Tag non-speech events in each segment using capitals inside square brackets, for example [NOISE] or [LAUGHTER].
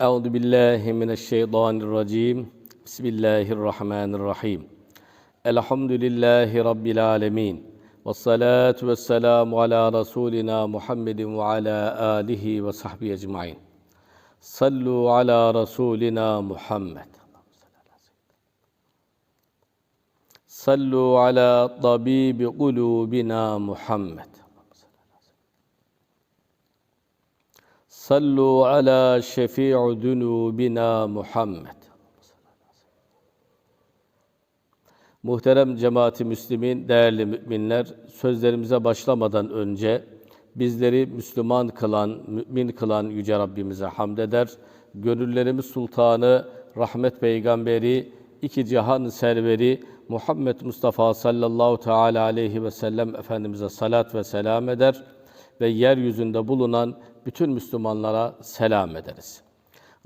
Euzu billahi mineşşeytanirracim. Bismillahirrahmanirrahim. Elhamdülillahi rabbil alamin. Ves salatu vesselamu ala rasulina Muhammedin ve ala alihi ve sahbihi ecmaîn. Sallu ala rasulina Muhammed. Sallu ala tabibi kulubina Muhammed. Sallu ala şefi'u dunubina Muhammed. Muhterem cemaati Müslümin, değerli müminler, sözlerimize başlamadan önce bizleri Müslüman kılan, mümin kılan Yüce Rabbimize hamd eder. Gönüllerimiz sultanı, rahmet peygamberi, iki cihan serveri Muhammed Mustafa sallallahu teala aleyhi ve sellem Efendimiz'e salat ve selam eder ve yeryüzünde bulunan bütün Müslümanlara selam ederiz.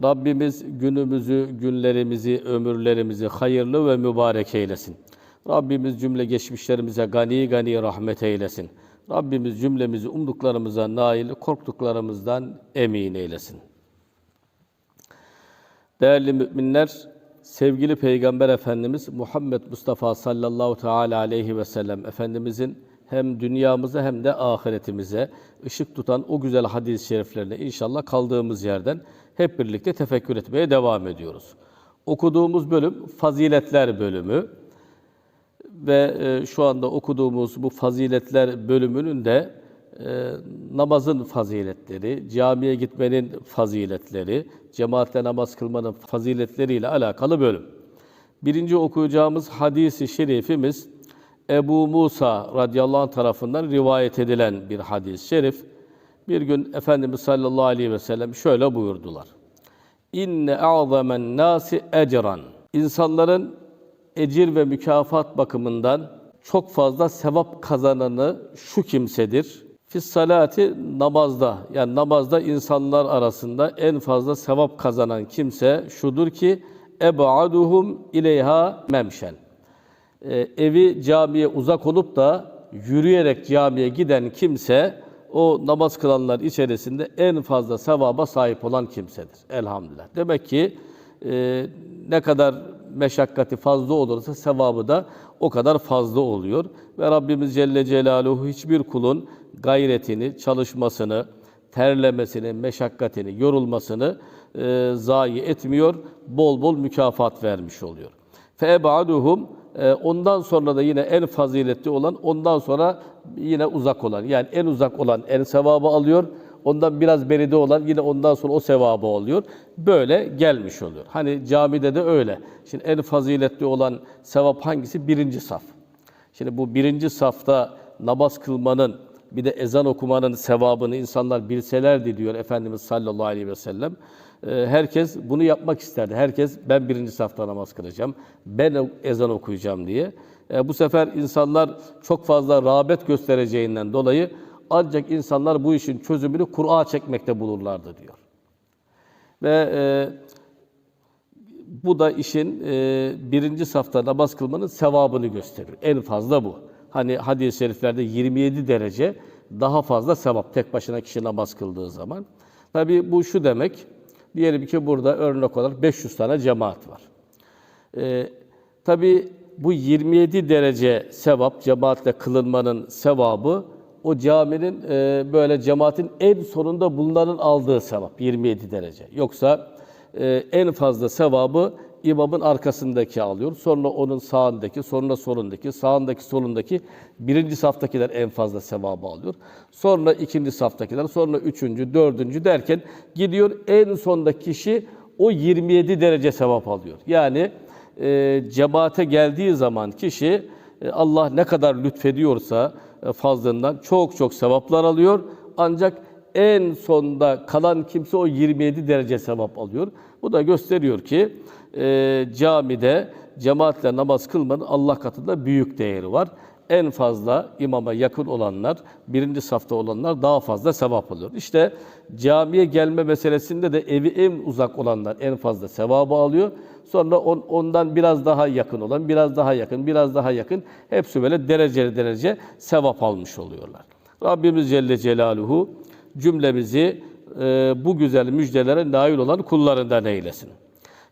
Rabbimiz günümüzü, günlerimizi, ömürlerimizi hayırlı ve mübarek eylesin. Rabbimiz cümle geçmişlerimize gani gani rahmet eylesin. Rabbimiz cümlemizi umduklarımıza nail, korktuklarımızdan emin eylesin. Değerli müminler, sevgili Peygamber Efendimiz Muhammed Mustafa sallallahu teala aleyhi ve sellem Efendimizin hem dünyamıza hem de ahiretimize ışık tutan o güzel hadis-i şeriflerine inşallah kaldığımız yerden hep birlikte tefekkür etmeye devam ediyoruz. Okuduğumuz bölüm faziletler bölümü ve e, şu anda okuduğumuz bu faziletler bölümünün de e, namazın faziletleri, camiye gitmenin faziletleri, cemaatle namaz kılmanın faziletleriyle alakalı bölüm. Birinci okuyacağımız hadisi şerifimiz Ebu Musa radıyallahu anh tarafından rivayet edilen bir hadis-i şerif. Bir gün Efendimiz sallallahu aleyhi ve sellem şöyle buyurdular. İnne a'zamen nasi ecran. İnsanların ecir ve mükafat bakımından çok fazla sevap kazananı şu kimsedir. Fis salati namazda yani namazda insanlar arasında en fazla sevap kazanan kimse şudur ki eb'aduhum ileyha memşen. Ee, evi camiye uzak olup da yürüyerek camiye giden kimse o namaz kılanlar içerisinde en fazla sevaba sahip olan kimsedir. Elhamdülillah. Demek ki e, ne kadar meşakkati fazla olursa sevabı da o kadar fazla oluyor. Ve Rabbimiz Celle Celaluhu hiçbir kulun gayretini, çalışmasını, terlemesini, meşakkatini, yorulmasını e, zayi etmiyor. Bol bol mükafat vermiş oluyor. Feebaduhum e, ondan sonra da yine en faziletli olan, ondan sonra yine uzak olan. Yani en uzak olan en sevabı alıyor. Ondan biraz beride olan yine ondan sonra o sevabı alıyor. Böyle gelmiş oluyor. Hani camide de öyle. Şimdi en faziletli olan sevap hangisi? Birinci saf. Şimdi bu birinci safta namaz kılmanın, bir de ezan okumanın sevabını insanlar bilselerdi diyor Efendimiz sallallahu aleyhi ve sellem. Ee, herkes bunu yapmak isterdi. Herkes ben birinci safta namaz kılacağım, ben ezan okuyacağım diye. Ee, bu sefer insanlar çok fazla rağbet göstereceğinden dolayı ancak insanlar bu işin çözümünü Kur'a çekmekte bulurlardı diyor. Ve e, bu da işin e, birinci safta namaz kılmanın sevabını gösteriyor. En fazla bu. Hani hadis-i şeriflerde 27 derece daha fazla sevap tek başına kişi namaz kıldığı zaman. Tabi bu şu demek, diyelim ki burada örnek olarak 500 tane cemaat var. E, Tabi bu 27 derece sevap, cemaatle kılınmanın sevabı, o caminin e, böyle cemaatin en sonunda bulunanın aldığı sevap 27 derece. Yoksa e, en fazla sevabı imamın arkasındaki alıyor. Sonra onun sağındaki, sonra solundaki, sağındaki, solundaki birinci saftakiler en fazla sevabı alıyor. Sonra ikinci saftakiler, sonra üçüncü, dördüncü derken gidiyor en sondaki kişi o 27 derece sevap alıyor. Yani e, cemaate geldiği zaman kişi e, Allah ne kadar lütfediyorsa e, fazlından çok çok sevaplar alıyor. Ancak en sonda kalan kimse o 27 derece sevap alıyor. Bu da gösteriyor ki e, camide cemaatle namaz kılmanın Allah katında büyük değeri var. En fazla imama yakın olanlar, birinci safta olanlar daha fazla sevap alıyor. İşte camiye gelme meselesinde de evi en uzak olanlar en fazla sevabı alıyor. Sonra on, ondan biraz daha yakın olan, biraz daha yakın, biraz daha yakın hepsi böyle dereceli derece sevap almış oluyorlar. Rabbimiz Celle Celaluhu cümlemizi e, bu güzel müjdelere nail olan kullarından eylesin.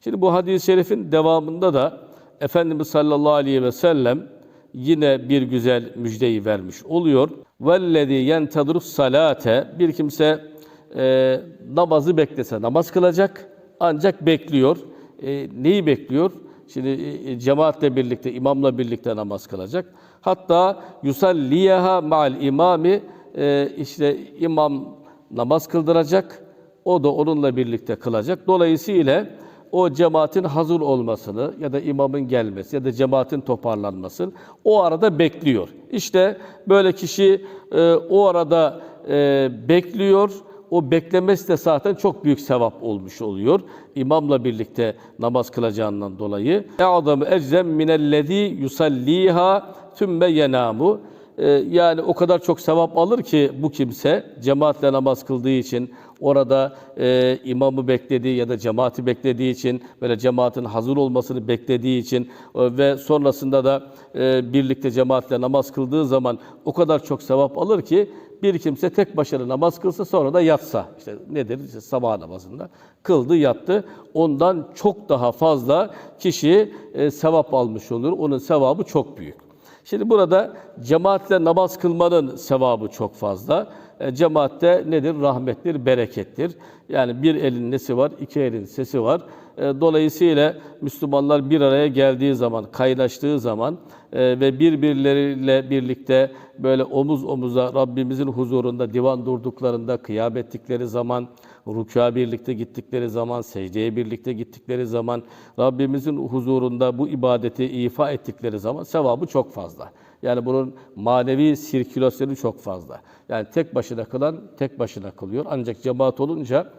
Şimdi bu hadis-i şerifin devamında da Efendimiz sallallahu aleyhi ve sellem yine bir güzel müjdeyi vermiş oluyor. Vellezî yentadrus salate bir kimse e, namazı beklese namaz kılacak ancak bekliyor. E, neyi bekliyor? Şimdi e, cemaatle birlikte, imamla birlikte namaz kılacak. Hatta yusalliyeha ma'al imami e, işte imam namaz kıldıracak. O da onunla birlikte kılacak. Dolayısıyla o cemaatin hazır olmasını ya da imamın gelmesi ya da cemaatin toparlanmasını o arada bekliyor. İşte böyle kişi e, o arada e, bekliyor. O beklemesi de zaten çok büyük sevap olmuş oluyor. İmamla birlikte namaz kılacağından dolayı. E adamı eczem minellezî yusalliha tümme yenamu. E, yani o kadar çok sevap alır ki bu kimse cemaatle namaz kıldığı için orada e, imamı beklediği ya da cemaati beklediği için böyle cemaatin hazır olmasını beklediği için e, ve sonrasında da e, birlikte cemaatle namaz kıldığı zaman o kadar çok sevap alır ki bir kimse tek başına namaz kılsa sonra da yatsa. İşte nedir? İşte sabah namazında kıldı yattı. Ondan çok daha fazla kişi e, sevap almış olur. Onun sevabı çok büyük. Şimdi burada cemaatle namaz kılmanın sevabı çok fazla. E, cemaatte nedir? Rahmettir, berekettir. Yani bir elin nesi var, iki elin sesi var. E, dolayısıyla Müslümanlar bir araya geldiği zaman, kaynaştığı zaman e, ve birbirleriyle birlikte böyle omuz omuza Rabbimizin huzurunda divan durduklarında, kıyam ettikleri zaman, rükûa birlikte gittikleri zaman, secdeye birlikte gittikleri zaman, Rabbimizin huzurunda bu ibadeti ifa ettikleri zaman sevabı çok fazla. Yani bunun manevi sirkülasyonu çok fazla. Yani tek başına kılan tek başına kılıyor. Ancak cemaat olunca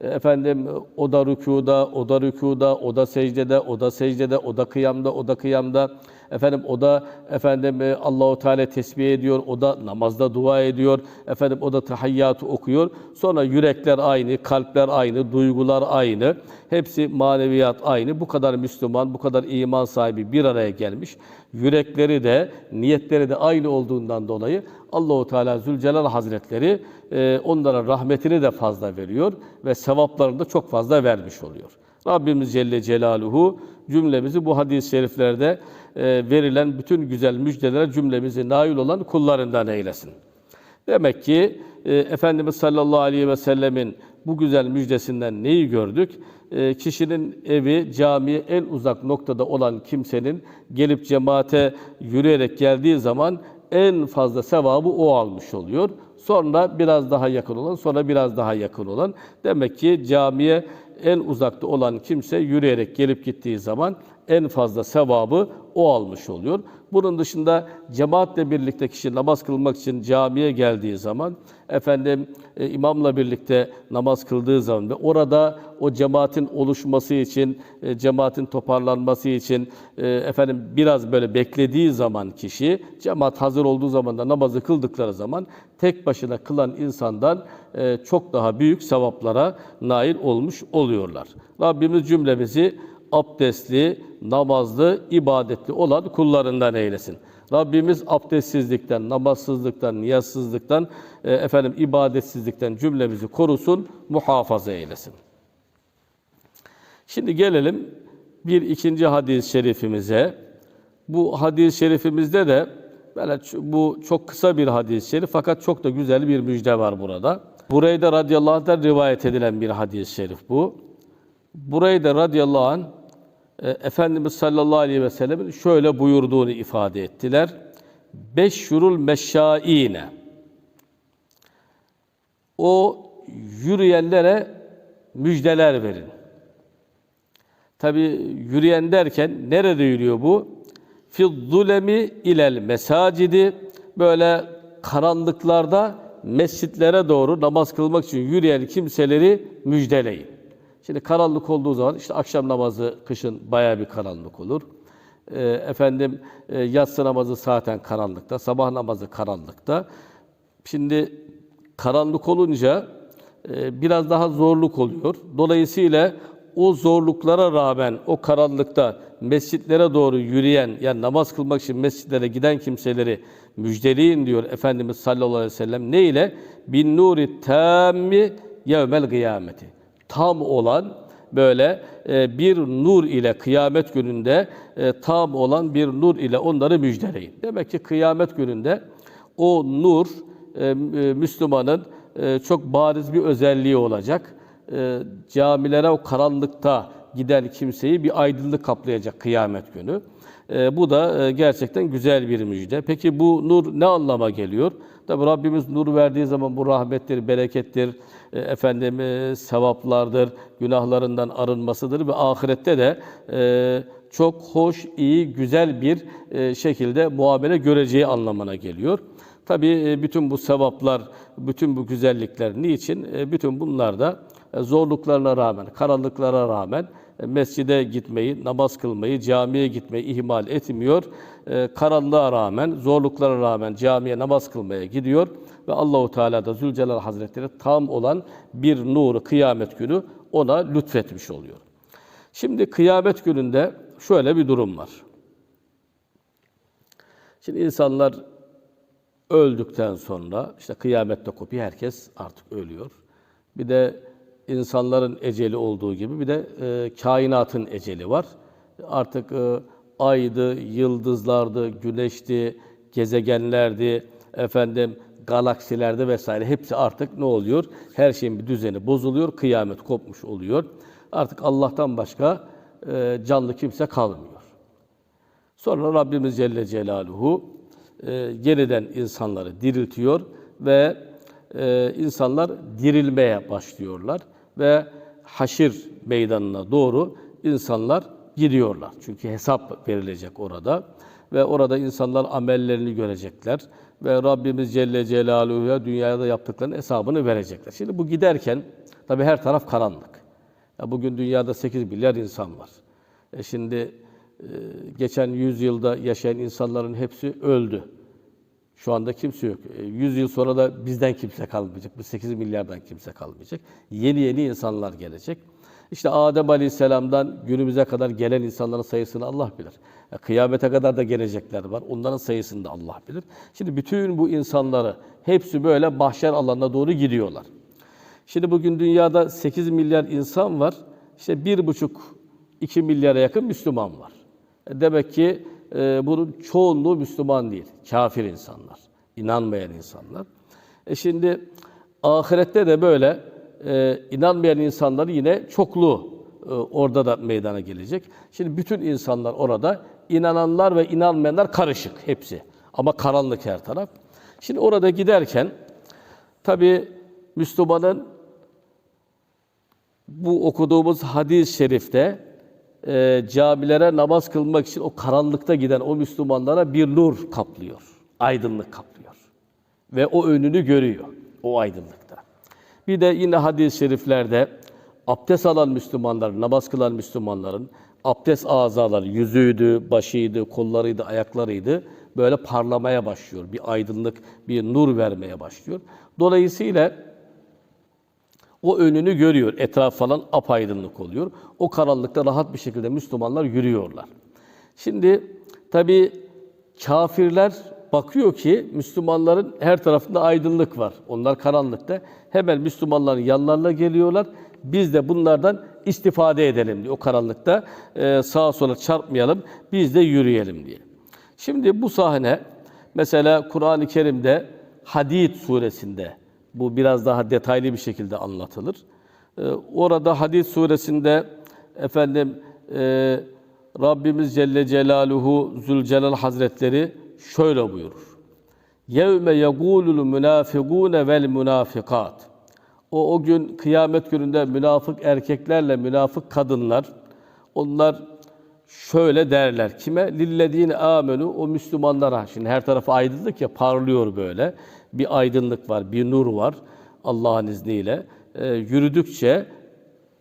e, efendim o da rükuda, o da rükuda, o da secdede, o da secdede, o da kıyamda, o da kıyamda. Efendim o da efendim e, Allahu Teala tesbih ediyor, o da namazda dua ediyor. Efendim o da tahiyyatı okuyor. Sonra yürekler aynı, kalpler aynı, duygular aynı. Hepsi maneviyat aynı. Bu kadar Müslüman, bu kadar iman sahibi bir araya gelmiş. Yürekleri de, niyetleri de aynı olduğundan dolayı Allahu Teala Zülcelal Hazretleri e, onlara rahmetini de fazla veriyor ve sevaplarını da çok fazla vermiş oluyor. Rabbimiz Celle Celaluhu cümlemizi bu hadis-i şeriflerde e, verilen bütün güzel müjdelere cümlemizi nail olan kullarından eylesin. Demek ki e, Efendimiz sallallahu aleyhi ve sellemin bu güzel müjdesinden neyi gördük? E, kişinin evi, camiye en uzak noktada olan kimsenin gelip cemaate yürüyerek geldiği zaman en fazla sevabı o almış oluyor. Sonra biraz daha yakın olan, sonra biraz daha yakın olan. Demek ki camiye en uzakta olan kimse yürüyerek gelip gittiği zaman en fazla sevabı o almış oluyor. Bunun dışında cemaatle birlikte kişi namaz kılmak için camiye geldiği zaman efendim e, imamla birlikte namaz kıldığı zaman ve orada o cemaatin oluşması için, e, cemaatin toparlanması için e, efendim biraz böyle beklediği zaman kişi cemaat hazır olduğu zaman da namazı kıldıkları zaman tek başına kılan insandan e, çok daha büyük sevaplara nail olmuş oluyorlar. Rabbimiz cümlemizi abdestli, namazlı, ibadetli olan kullarından eylesin. Rabbimiz abdestsizlikten, namazsızlıktan, niyazsızlıktan, e, efendim ibadetsizlikten cümlemizi korusun, muhafaza eylesin. Şimdi gelelim bir ikinci hadis-i şerifimize. Bu hadis-i şerifimizde de böyle bu çok kısa bir hadis-i şerif fakat çok da güzel bir müjde var burada. Burayda radıyallahu anh'tan rivayet edilen bir hadis-i şerif bu. Burayda radıyallahu anh e, Efendimiz sallallahu aleyhi ve sellemin şöyle buyurduğunu ifade ettiler. Beş şurul meşşaine. O yürüyenlere müjdeler verin. Tabi yürüyen derken nerede yürüyor bu? Fizzulemi ilel mesacidi böyle karanlıklarda mescitlere doğru namaz kılmak için yürüyen kimseleri müjdeleyin. Şimdi karanlık olduğu zaman işte akşam namazı kışın baya bir karanlık olur. Ee, efendim e, yatsı namazı zaten karanlıkta, sabah namazı karanlıkta. Şimdi karanlık olunca e, biraz daha zorluk oluyor. Dolayısıyla o zorluklara rağmen o karanlıkta mescitlere doğru yürüyen yani namaz kılmak için mescitlere giden kimseleri müjdeleyin diyor Efendimiz sallallahu aleyhi ve sellem. Ne ile? Bin nuri tammi yevmel kıyameti. Tam olan böyle e, bir nur ile kıyamet gününde e, tam olan bir nur ile onları müjdeleyin. Demek ki kıyamet gününde o nur e, Müslümanın e, çok bariz bir özelliği olacak. E, camilere o karanlıkta giden kimseyi bir aydınlık kaplayacak kıyamet günü. E, bu da e, gerçekten güzel bir müjde. Peki bu nur ne anlama geliyor? Tabi Rabbimiz nur verdiği zaman bu rahmettir, berekettir, e, efendim e, sevaplardır, günahlarından arınmasıdır ve ahirette de e, çok hoş, iyi, güzel bir e, şekilde muamele göreceği anlamına geliyor. Tabii e, bütün bu sevaplar, bütün bu güzellikler niçin? E, Bütün bunlar da zorluklarına rağmen, karanlıklara rağmen e, mescide gitmeyi, namaz kılmayı, camiye gitmeyi ihmal etmiyor. E, Karanlığa rağmen, zorluklara rağmen camiye namaz kılmaya gidiyor ve Allahu Teala da Zülcelal Hazretleri tam olan bir nuru kıyamet günü ona lütfetmiş oluyor. Şimdi kıyamet gününde şöyle bir durum var. Şimdi insanlar öldükten sonra işte kıyamette kopuyor herkes artık ölüyor. Bir de insanların eceli olduğu gibi bir de e, kainatın eceli var. Artık e, aydı, yıldızlardı, güneşti, gezegenlerdi, efendim galaksilerde vesaire hepsi artık ne oluyor? Her şeyin bir düzeni bozuluyor, kıyamet kopmuş oluyor. Artık Allah'tan başka e, canlı kimse kalmıyor. Sonra Rabbimiz Celle Celaluhu e, yeniden insanları diriltiyor ve e, insanlar dirilmeye başlıyorlar ve haşir meydanına doğru insanlar gidiyorlar. Çünkü hesap verilecek orada ve orada insanlar amellerini görecekler ve Rabbimiz Celle Celaluhu'ya dünyada yaptıklarının hesabını verecekler. Şimdi bu giderken tabi her taraf karanlık. Ya bugün dünyada 8 milyar insan var. E şimdi e, geçen yüzyılda yaşayan insanların hepsi öldü. Şu anda kimse yok. E, 100 yıl sonra da bizden kimse kalmayacak. Bu 8 milyardan kimse kalmayacak. Yeni yeni insanlar gelecek. İşte Adem Aleyhisselam'dan günümüze kadar gelen insanların sayısını Allah bilir. Ya kıyamete kadar da gelecekler var. Onların sayısını da Allah bilir. Şimdi bütün bu insanları hepsi böyle mahşer alanına doğru gidiyorlar. Şimdi bugün dünyada 8 milyar insan var. İşte 1,5-2 milyara yakın Müslüman var. E Demek ki e, bunun çoğunluğu Müslüman değil. Kafir insanlar, inanmayan insanlar. E şimdi ahirette de böyle e, inanmayan insanları yine çoklu e, orada da meydana gelecek. Şimdi bütün insanlar orada inananlar ve inanmayanlar karışık hepsi. Ama karanlık her taraf. Şimdi orada giderken tabi Müslümanın bu okuduğumuz hadis-i şerifte e, camilere namaz kılmak için o karanlıkta giden o Müslümanlara bir nur kaplıyor. Aydınlık kaplıyor. Ve o önünü görüyor o aydınlıkta. Bir de yine hadis-i şeriflerde abdest alan Müslümanlar, namaz kılan Müslümanların abdest azaları, yüzüydü, başıydı, kollarıydı, ayaklarıydı böyle parlamaya başlıyor. Bir aydınlık, bir nur vermeye başlıyor. Dolayısıyla o önünü görüyor. Etraf falan apaydınlık oluyor. O karanlıkta rahat bir şekilde Müslümanlar yürüyorlar. Şimdi tabi kafirler bakıyor ki Müslümanların her tarafında aydınlık var. Onlar karanlıkta. Hemen Müslümanların yanlarına geliyorlar. Biz de bunlardan istifade edelim diye. O karanlıkta e, sağa sola çarpmayalım. Biz de yürüyelim diye. Şimdi bu sahne mesela Kur'an-ı Kerim'de Hadid suresinde bu biraz daha detaylı bir şekilde anlatılır. Ee, orada Hadid suresinde efendim e, Rabbimiz Celle Celaluhu Zülcelal Hazretleri şöyle buyurur. Yevme yegulul münafikune vel münafikat. O o gün kıyamet gününde münafık erkeklerle münafık kadınlar onlar şöyle derler. Kime? Lillezine amenu o Müslümanlara. Şimdi her tarafı aydınlık ya parlıyor böyle. Bir aydınlık var, bir nur var Allah'ın izniyle. Ee, yürüdükçe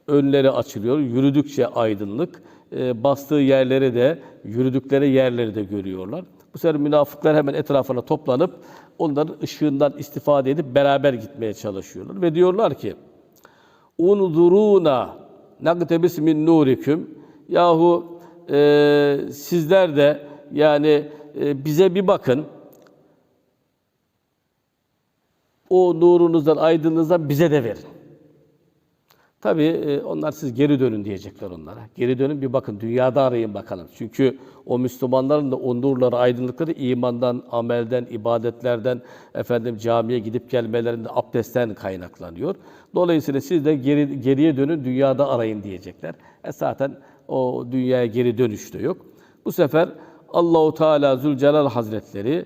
önleri açılıyor. Yürüdükçe aydınlık. Ee, bastığı yerleri de, yürüdükleri yerleri de görüyorlar. Bu sefer münafıklar hemen etrafına toplanıp onların ışığından istifade edip beraber gitmeye çalışıyorlar. Ve diyorlar ki unzuruna naktebis min nuriküm yahu e, sizler de yani e, bize bir bakın. O nurunuzdan, aydınlığınızdan bize de verin. Tabii e, onlar siz geri dönün diyecekler onlara. Geri dönün bir bakın dünyada arayın bakalım. Çünkü o Müslümanların da o nurları, aydınlıkları imandan, amelden, ibadetlerden, efendim camiye gidip gelmelerinde abdestten kaynaklanıyor. Dolayısıyla siz de geri, geriye dönün dünyada arayın diyecekler. E zaten o dünyaya geri dönüş de yok. Bu sefer Allahu Teala Zülcelal Hazretleri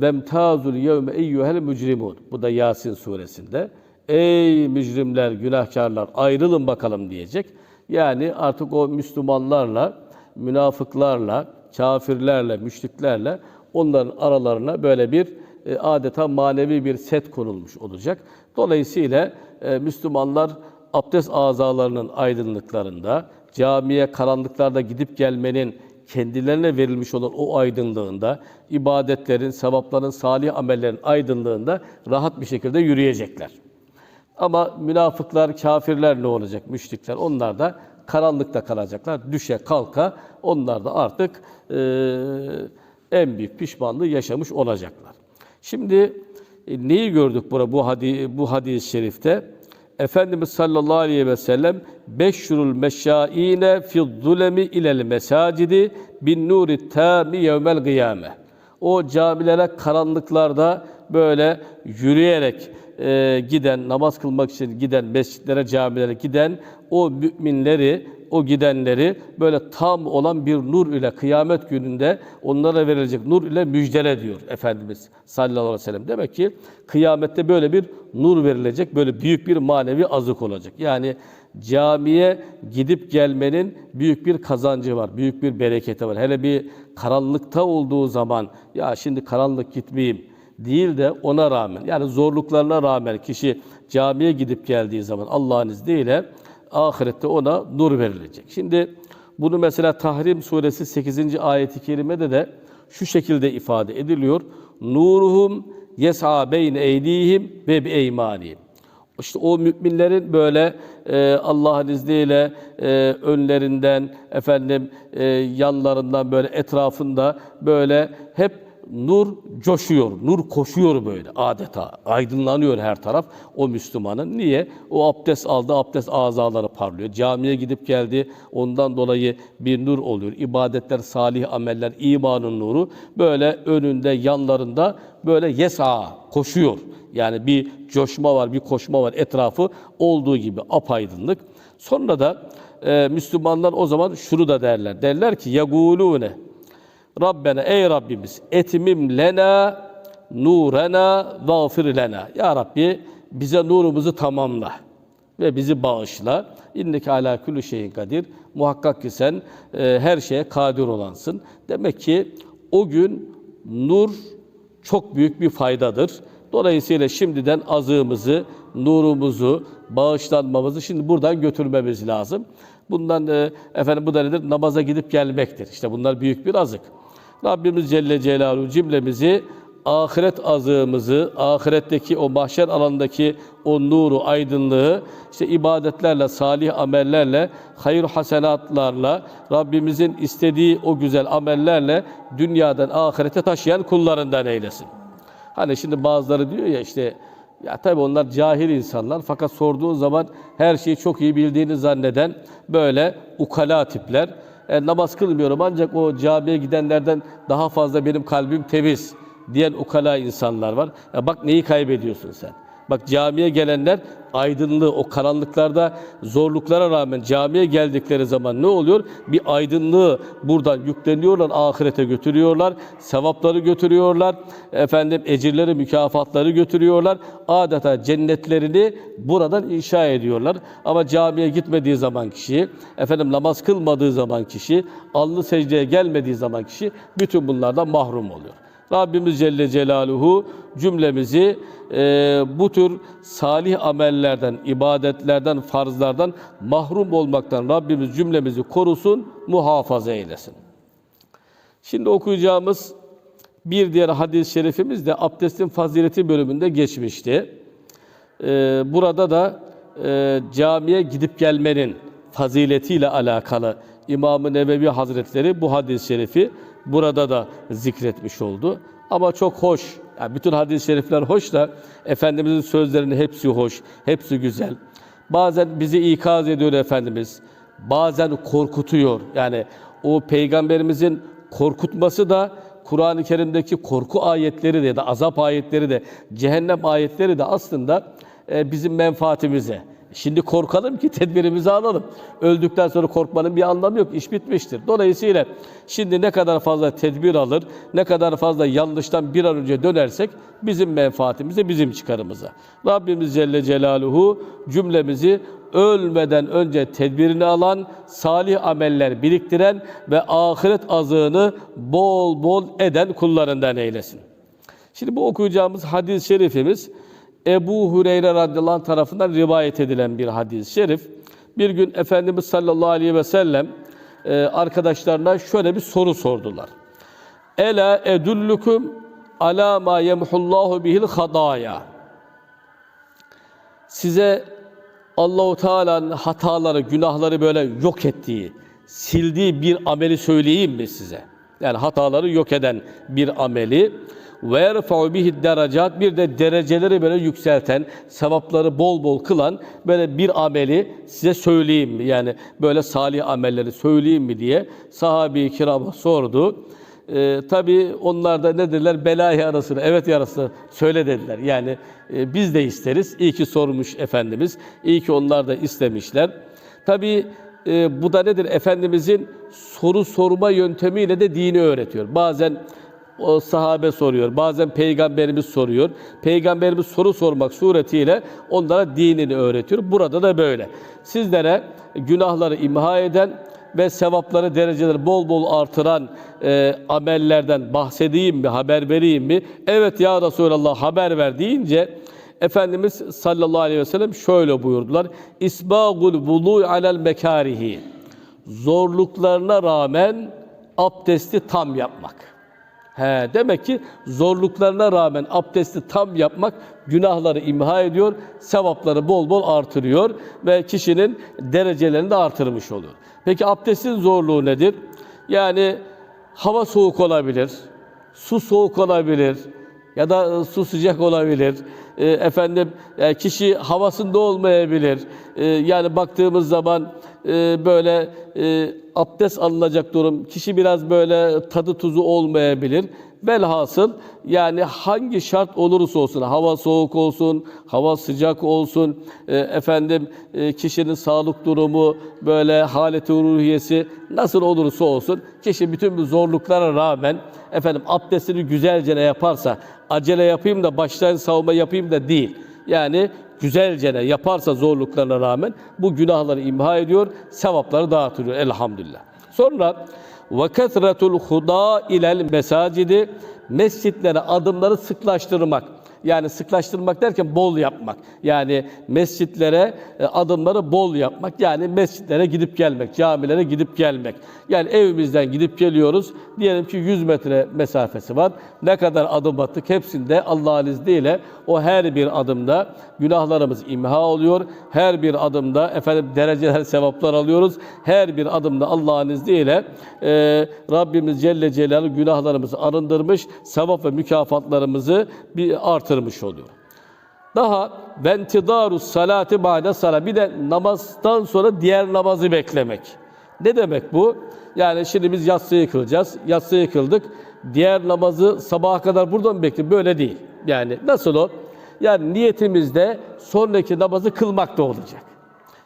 Vemtazul yevme eyyuhel mücrimun. Bu da Yasin suresinde. Ey mücrimler, günahkarlar ayrılın bakalım diyecek. Yani artık o Müslümanlarla, münafıklarla, kafirlerle, müşriklerle onların aralarına böyle bir e, adeta manevi bir set konulmuş olacak. Dolayısıyla e, Müslümanlar abdest azalarının aydınlıklarında, camiye karanlıklarda gidip gelmenin kendilerine verilmiş olan o aydınlığında, ibadetlerin, sevapların, salih amellerin aydınlığında rahat bir şekilde yürüyecekler. Ama münafıklar, kafirler ne olacak? Müşrikler onlar da karanlıkta kalacaklar. Düşe kalka onlar da artık e, en büyük pişmanlığı yaşamış olacaklar. Şimdi e, neyi gördük burada bu hadis bu hadis-i şerifte? Efendimiz sallallahu aleyhi ve sellem beşrul meşaine fi zulemi ilel mesacidi bin nuri tami yevmel kıyame. O camilere karanlıklarda böyle yürüyerek e, giden, namaz kılmak için giden, mescitlere, camilere giden o müminleri, o gidenleri böyle tam olan bir nur ile kıyamet gününde onlara verilecek nur ile müjdele diyor Efendimiz sallallahu aleyhi ve sellem. Demek ki kıyamette böyle bir nur verilecek, böyle büyük bir manevi azık olacak. Yani camiye gidip gelmenin büyük bir kazancı var, büyük bir bereketi var. Hele bir karanlıkta olduğu zaman, ya şimdi karanlık gitmeyeyim, değil de ona rağmen yani zorluklarına rağmen kişi camiye gidip geldiği zaman Allah'ın izniyle ahirette ona nur verilecek. Şimdi bunu mesela Tahrim suresi 8. ayeti kerimede de şu şekilde ifade ediliyor. Nuruhum yes'a beyne eydihim ve bi eymanihim. İşte o müminlerin böyle e, Allah'ın izniyle e, önlerinden, efendim e, yanlarından böyle etrafında böyle hep nur coşuyor, nur koşuyor böyle adeta. Aydınlanıyor her taraf o Müslümanın. Niye? O abdest aldı, abdest azaları parlıyor. Camiye gidip geldi, ondan dolayı bir nur oluyor. İbadetler, salih ameller, imanın nuru böyle önünde, yanlarında böyle yesa koşuyor. Yani bir coşma var, bir koşma var etrafı olduğu gibi apaydınlık. Sonra da e, Müslümanlar o zaman şunu da derler. Derler ki yegulune Rabbena ey Rabbimiz etimim lena nurena vağfir lena. Ya Rabbi bize nurumuzu tamamla ve bizi bağışla. İnneke ala kulli şeyin kadir. Muhakkak ki sen e, her şeye kadir olansın. Demek ki o gün nur çok büyük bir faydadır. Dolayısıyla şimdiden azığımızı, nurumuzu, bağışlanmamızı şimdi buradan götürmemiz lazım. Bundan e, efendim bu da nedir? Namaza gidip gelmektir. İşte bunlar büyük bir azık. Rabbimiz Celle Celaluhu cümlemizi ahiret azığımızı, ahiretteki o mahşer alanındaki o nuru, aydınlığı, işte ibadetlerle, salih amellerle, hayır hasenatlarla, Rabbimizin istediği o güzel amellerle dünyadan ahirete taşıyan kullarından eylesin. Hani şimdi bazıları diyor ya işte ya tabii onlar cahil insanlar fakat sorduğun zaman her şeyi çok iyi bildiğini zanneden böyle ukala tipler. E, namaz kılmıyorum ancak o camiye gidenlerden daha fazla benim kalbim temiz diyen ukala insanlar var. Ya bak neyi kaybediyorsun sen? Bak camiye gelenler aydınlığı, o karanlıklarda zorluklara rağmen camiye geldikleri zaman ne oluyor? Bir aydınlığı buradan yükleniyorlar, ahirete götürüyorlar, sevapları götürüyorlar, efendim ecirleri, mükafatları götürüyorlar. Adeta cennetlerini buradan inşa ediyorlar. Ama camiye gitmediği zaman kişi, efendim namaz kılmadığı zaman kişi, alnı secdeye gelmediği zaman kişi bütün bunlardan mahrum oluyor. Rabbimiz Celle Celaluhu cümlemizi e, bu tür salih amellerden, ibadetlerden, farzlardan mahrum olmaktan Rabbimiz cümlemizi korusun, muhafaza eylesin. Şimdi okuyacağımız bir diğer hadis-i şerifimiz de abdestin fazileti bölümünde geçmişti. E, burada da e, camiye gidip gelmenin faziletiyle alakalı İmam-ı Nevevi Hazretleri bu hadis-i şerifi burada da zikretmiş oldu. Ama çok hoş, yani bütün hadis-i şerifler hoş da Efendimizin sözlerinin hepsi hoş, hepsi güzel. Bazen bizi ikaz ediyor Efendimiz. Bazen korkutuyor. Yani o peygamberimizin korkutması da Kur'an-ı Kerim'deki korku ayetleri de ya da azap ayetleri de cehennem ayetleri de aslında e, bizim menfaatimize. Şimdi korkalım ki [LAUGHS] tedbirimizi alalım. Öldükten sonra korkmanın bir anlamı yok. İş bitmiştir. Dolayısıyla şimdi ne kadar fazla tedbir alır, ne kadar fazla yanlıştan bir an önce dönersek bizim menfaatimize, bizim çıkarımıza. Rabbimiz Celle Celaluhu cümlemizi ölmeden önce tedbirini alan, salih ameller biriktiren ve ahiret azığını bol bol eden kullarından eylesin. Şimdi bu okuyacağımız hadis-i şerifimiz Ebu Hureyre radıyallahu anh tarafından rivayet edilen bir hadis-i şerif. Bir gün Efendimiz sallallahu aleyhi ve sellem e, arkadaşlarına şöyle bir soru sordular. Ela edullukum ala ma yemhullahu bihil hadaya. Size Allahu Teala'nın hataları, günahları böyle yok ettiği, sildiği bir ameli söyleyeyim mi size? Yani hataları yok eden bir ameli ve yerfa'u bihi derecat bir de dereceleri böyle yükselten, sevapları bol bol kılan böyle bir ameli size söyleyeyim mi? Yani böyle salih amelleri söyleyeyim mi diye sahabi kirama sordu. Ee, Tabi onlar da ne dediler? Bela ya Resulallah. Evet ya Resulallah. Söyle dediler. Yani e, biz de isteriz. İyi ki sormuş Efendimiz. İyi ki onlar da istemişler. Tabi e, bu da nedir? Efendimizin soru sorma yöntemiyle de dini öğretiyor. Bazen o sahabe soruyor. Bazen peygamberimiz soruyor. Peygamberimiz soru sormak suretiyle onlara dinini öğretiyor. Burada da böyle. Sizlere günahları imha eden ve sevapları, dereceleri bol bol artıran e, amellerden bahsedeyim mi, haber vereyim mi? Evet ya Resulallah haber ver deyince Efendimiz sallallahu aleyhi ve sellem şöyle buyurdular. İsbagul vulu alel mekarihi. Zorluklarına rağmen abdesti tam yapmak. He, demek ki zorluklarına rağmen abdesti tam yapmak günahları imha ediyor, sevapları bol bol artırıyor ve kişinin derecelerini de artırmış oluyor. Peki abdestin zorluğu nedir? Yani hava soğuk olabilir, su soğuk olabilir ya da e, su sıcak olabilir. E, efendim e, kişi havasında olmayabilir. E, yani baktığımız zaman e, böyle e, abdest alınacak durum, kişi biraz böyle tadı tuzu olmayabilir. Velhasıl yani hangi şart olursa olsun, hava soğuk olsun, hava sıcak olsun, e, efendim kişinin sağlık durumu, böyle haleti ruhiyesi nasıl olursa olsun, kişi bütün bu zorluklara rağmen efendim abdestini güzelce ne yaparsa, acele yapayım da baştan savunma yapayım da değil. Yani güzelce ne yaparsa zorluklarına rağmen bu günahları imha ediyor, sevapları dağıtıyor elhamdülillah. Sonra ve kesretul huda ilel mesacidi mescitlere adımları sıklaştırmak. Yani sıklaştırmak derken bol yapmak. Yani mescitlere e, adımları bol yapmak. Yani mescitlere gidip gelmek, camilere gidip gelmek. Yani evimizden gidip geliyoruz. Diyelim ki 100 metre mesafesi var. Ne kadar adım attık hepsinde Allah'ın izniyle o her bir adımda günahlarımız imha oluyor. Her bir adımda efendim dereceler, [LAUGHS] sevaplar alıyoruz. Her bir adımda Allah'ın izniyle e, Rabbimiz Celle Celaluhu günahlarımızı arındırmış, sevap ve mükafatlarımızı bir artırmış oluyor. Daha ventidarus salati ba'de sala. Bir de namazdan sonra diğer namazı beklemek. Ne demek bu? Yani şimdi biz yatsıyı kılacağız. Yatsıyı kıldık. Diğer namazı sabaha kadar burada mı bekliyor? Böyle değil. Yani nasıl o? Yani niyetimizde sonraki namazı kılmak da olacak.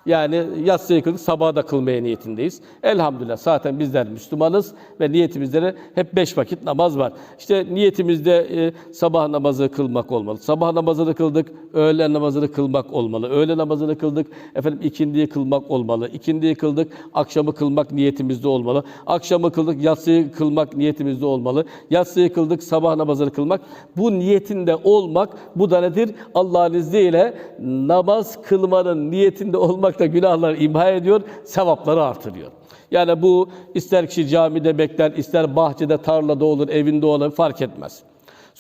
Yani yatsıyı kıldık, sabahı da kılmaya niyetindeyiz. Elhamdülillah zaten bizler Müslümanız ve niyetimizde de hep beş vakit namaz var. İşte niyetimizde e, sabah namazı kılmak olmalı. Sabah namazını kıldık, öğlen namazını kılmak olmalı. Öğle namazını kıldık, efendim ikindiyi kılmak olmalı. İkindiyi kıldık, akşamı kılmak niyetimizde olmalı. Akşamı kıldık, yatsıyı kılmak niyetimizde olmalı. Yatsıyı kıldık, sabah namazını kılmak. Bu niyetinde olmak, bu da nedir? Allah'ın izniyle namaz kılmanın niyetinde olmak da günahları imha ediyor, sevapları artırıyor. Yani bu ister kişi camide bekler, ister bahçede, tarlada olur, evinde olur fark etmez.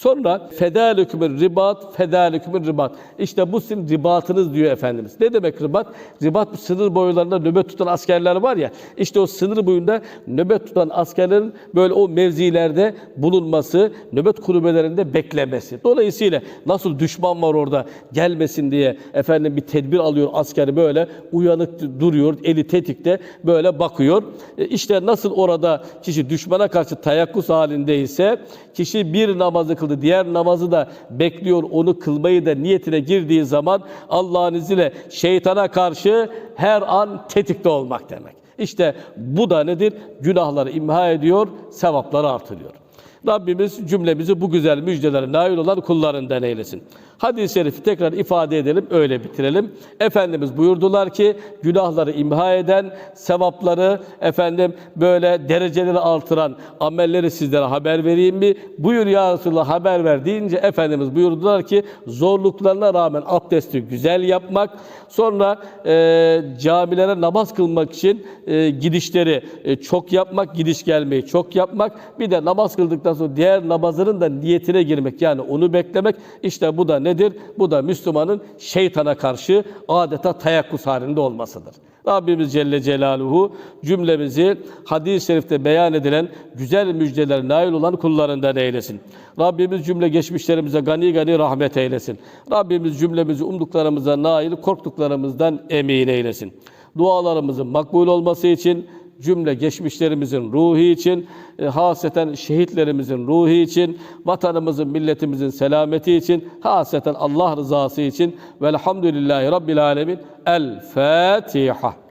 Sonra fedalükümür ribat, fedalükümür ribat. İşte bu sizin ribatınız diyor Efendimiz. Ne demek ribat? Ribat sınır boylarında nöbet tutan askerler var ya. İşte o sınır boyunda nöbet tutan askerlerin böyle o mevzilerde bulunması, nöbet kulübelerinde beklemesi. Dolayısıyla nasıl düşman var orada gelmesin diye efendim bir tedbir alıyor askeri böyle uyanık duruyor, eli tetikte böyle bakıyor. E işte nasıl orada kişi düşmana karşı tayakkuz halindeyse kişi bir namazı kıldı, diğer namazı da bekliyor, onu kılmayı da niyetine girdiği zaman Allah'ın izniyle şeytana karşı her an tetikte olmak demek. İşte bu da nedir? Günahları imha ediyor, sevapları artırıyor. Rabbimiz cümlemizi bu güzel müjdelere nail olan kullarından eylesin. Hadis-i şerifi tekrar ifade edelim, öyle bitirelim. Efendimiz buyurdular ki, günahları imha eden, sevapları efendim böyle dereceleri artıran amelleri sizlere haber vereyim mi? Buyur ya Resulallah haber ver deyince Efendimiz buyurdular ki, zorluklarına rağmen abdesti güzel yapmak, sonra e, camilere namaz kılmak için e, gidişleri e, çok yapmak, gidiş gelmeyi çok yapmak, bir de namaz kıldıktan sonra diğer namazların da niyetine girmek, yani onu beklemek, işte bu da nedir? Bu da Müslümanın şeytana karşı adeta tayakkuz halinde olmasıdır. Rabbimiz Celle Celaluhu cümlemizi hadis-i şerifte beyan edilen güzel müjdeler nail olan kullarından eylesin. Rabbimiz cümle geçmişlerimize gani gani rahmet eylesin. Rabbimiz cümlemizi umduklarımıza nail, korktuklarımızdan emin eylesin. Dualarımızın makbul olması için cümle geçmişlerimizin ruhu için, e, haseten şehitlerimizin ruhu için, vatanımızın, milletimizin selameti için, haseten Allah rızası için. Velhamdülillahi Rabbil Alemin. El Fatiha.